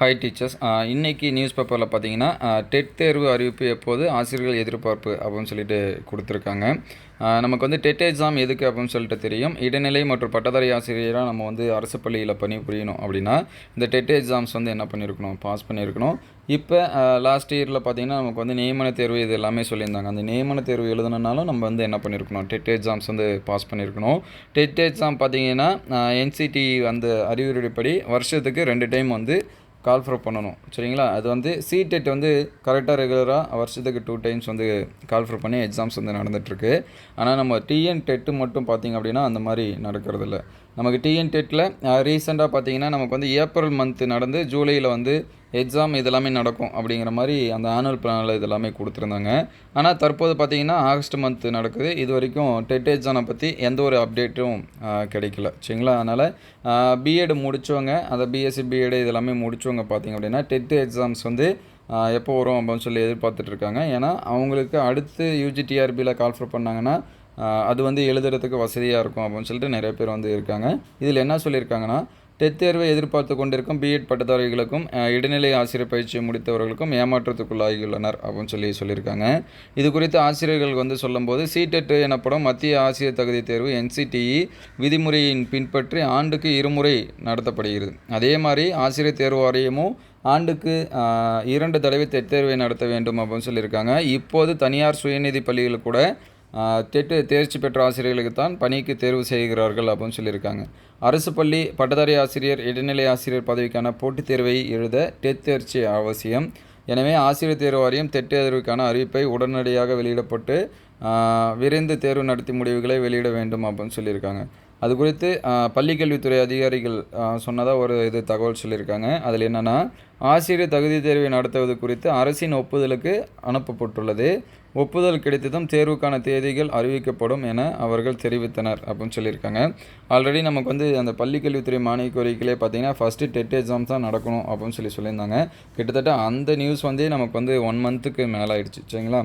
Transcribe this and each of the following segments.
Hi teachers இன்றைக்கி news பேப்பரில் பார்த்தீங்கன்னா டெட் தேர்வு அறிவிப்பு எப்போது ஆசிரியர்கள் எதிர்பார்ப்பு அப்படின்னு சொல்லிட்டு கொடுத்துருக்காங்க. நமக்கு வந்து டெட் எக்ஸாம் எதுக்கு அப்படின்னு சொல்லிட்டு தெரியும். இடைநிலை மற்றும் பட்டதாரி ஆசிரியராக நம்ம வந்து அரசு பள்ளியில் பணிபுரியணும் அப்படின்னா இந்த டெட் எக்ஸாம்ஸ் வந்து என்ன பண்ணியிருக்கணும் பாஸ் பண்ணியிருக்கணும் இப்போ லாஸ்ட் இயரில் பார்த்தீங்கன்னா நமக்கு வந்து நியமன தேர்வு இது எல்லாமே சொல்லியிருந்தாங்க. அந்த நியமன தேர்வு எழுதணுனாலும் நம்ம வந்து என்ன பண்ணியிருக்கணும் டெட் எக்ஸாம்ஸ் வந்து பாஸ் பண்ணியிருக்கணும் டெட் எக்ஸாம் பார்த்தீங்கன்னா என்சிடி அந்த அறிவுரைப்படி வருஷத்துக்கு ரெண்டு டைம் வந்து கால் ஃப்ரோ பண்ணணும். சரிங்களா? அது வந்து சிடெட் வந்து கரெக்டாக ரெகுலராக வருஷத்துக்கு டூ டைம்ஸ் வந்து கால் ஃப்ரோ பண்ணி எக்ஸாம்ஸ் வந்து நடந்துகிட்ருக்கு ஆனால் நம்ம டிஎன் டெட்டு மட்டும் பார்த்திங்க அப்படின்னா அந்த மாதிரி நடக்கிறதில்ல. நமக்கு டிஎன் டெட்டில் ரீசெண்டாக பார்த்தீங்கன்னா நமக்கு வந்து ஏப்ரல் மந்த்து நடந்து ஜூலையில் வந்து எக்ஸாம் இதெல்லாமே நடக்கும் அப்படிங்கிற மாதிரி அந்த ஆனுவல் பிளானில் இதெல்லாமே கொடுத்துருந்தாங்க. ஆனால் தற்போது பார்த்திங்கன்னா ஆகஸ்ட் மந்த் நடக்குது. இது வரைக்கும் டெட் எக்ஸாமை பற்றி எந்த ஒரு அப்டேட்டும் கிடைக்கல. சரிங்களா? அதனால் பிஎட் முடித்தவங்க அந்த பிஎஸ்சி பிஎட் இதெல்லாமே முடித்தவங்க பார்த்திங்க அப்படின்னா டெட் எக்ஸாம்ஸ் வந்து எப்போ வரும் அப்படின்னு சொல்லி எதிர்பார்த்துட்ருக்காங்க ஏன்னா அவங்களுக்கு அடுத்து யூஜிடிஆர்பியில் கால்ஃபர் பண்ணாங்கன்னா அது வந்து எழுதுறதுக்கு வசதியாக இருக்கும் அப்படின்னு சொல்லிட்டு நிறைய பேர் வந்து இருக்காங்க. இதில் என்ன சொல்லியிருக்காங்கன்னா டெட் தேர்வை எதிர்பார்த்து கொண்டிருக்கும் பிஎட் பட்டதாரிகளுக்கும் இடைநிலை ஆசிரியர் பயிற்சி முடித்தவர்களுக்கும் ஏமாற்றத்துக்குள்ளாகியுள்ளனர் அப்படின்னு சொல்லி சொல்லியிருக்காங்க. இது குறித்து ஆசிரியர்கள் வந்து சொல்லும்போது சிடெட் எனப்படும் மத்திய ஆசிரியர் தகுதி தேர்வு என்சிடிஇ விதிமுறையின் பின்பற்றி ஆண்டுக்கு இருமுறை நடத்தப்படுகிறது. அதே மாதிரி ஆசிரியர் தேர்வு வாரியமும் ஆண்டுக்கு இரண்டு தடவை டெட் தேர்வை நடத்த வேண்டும் அப்படின்னு சொல்லியிருக்காங்க. இப்போது தனியார் சுயநிதி பள்ளிகள் கூட தேட்டு தேர்ச்சி பெற்ற ஆசிரியர்களுக்கு தான் பணிக்கு தேர்வு செய்கிறார்கள் அப்படின்னு சொல்லியிருக்காங்க. அரசு பள்ளி பட்டதாரி ஆசிரியர் இடைநிலை ஆசிரியர் பதவிக்கான போட்டித் தேர்வை எழுத டெட் தேர்ச்சி அவசியம். எனவே ஆசிரியர் தேர்வு வாரியம் டெட் தேர்வுக்கான அறிவிப்பை உடனடியாக வெளியிடப்பட்டு விரைந்து தேர்வு நடத்தி முடிவுகளை வெளியிட வேண்டும் அப்படின்னு சொல்லியிருக்காங்க. அது குறித்து பள்ளிக்கல்வித்துறை அதிகாரிகள் சொன்னதாக ஒரு இது தகவல் சொல்லியிருக்காங்க. அதில் என்னென்னா ஆசிரியர் தகுதி தேர்வை நடத்துவது குறித்து அரசின் ஒப்புதலுக்கு அனுப்பப்பட்டுள்ளது. ஒப்புதல் கிடைத்ததும் தேர்வுக்கான தேதிகள் அறிவிக்கப்படும் என அவர்கள் தெரிவித்தனர் அப்படின்னு சொல்லியிருக்காங்க. ஆல்ரெடி நமக்கு வந்து அந்த பள்ளிக்கல்வித்துறை மானிய கோரிக்கையிலே பார்த்தீங்கன்னா ஃபஸ்ட்டு டெட் எக்ஸாம்ஸ் தான் நடக்கணும் அப்படின்னு சொல்லி சொல்லியிருந்தாங்க. கிட்டத்தட்ட அந்த நியூஸ் வந்து நமக்கு வந்து ஒன் மந்த்துக்கு மேலே ஆயிடுச்சு சரிங்களா?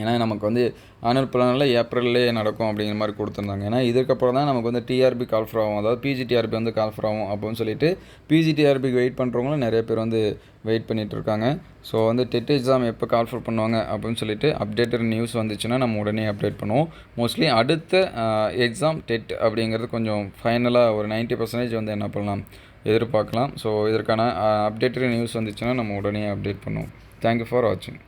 ஏன்னா நமக்கு வந்து ஆனுவல் பிளானில் ஏப்ரல்லே நடக்கும் அப்படிங்கிற மாதிரி கொடுத்துருந்தாங்க. ஏன்னா இதுக்கப்புறம் தான் நமக்கு வந்து டிஆர்பி கால்ஃபர் ஆகும். அதாவது பிஜிடிஆர்பி வந்து கால்ஃபர் ஆகும் அப்படின்னு சொல்லிட்டு பிஜிடிஆர்பிக்கு வெயிட் பண்ணுறவங்களும் நிறைய பேர் வந்து வெயிட் பண்ணிகிட்டு இருக்காங்க. ஸோ வந்து டெட் எக்ஸாம் எப்போ கால்ஃபர் பண்ணுவாங்க அப்படின்னு சொல்லிட்டு அப்டேட்டட் நியூஸ் வந்துச்சுன்னா நம்ம உடனே அப்டேட் பண்ணுவோம். மோஸ்ட்லி அடுத்த எக்ஸாம் டெட் அப்படிங்கிறது கொஞ்சம் ஃபைனலாக ஒரு 90% பர்சன்டேஜ் வந்து என்ன பண்ணலாம்? எதிர்பார்க்கலாம். ஸோ இதற்கான அப்டேட்டட் நியூஸ் வந்துச்சுன்னா நம்ம உடனே அப்டேட் பண்ணுவோம். தேங்க்யூ ஃபார் வாட்சிங்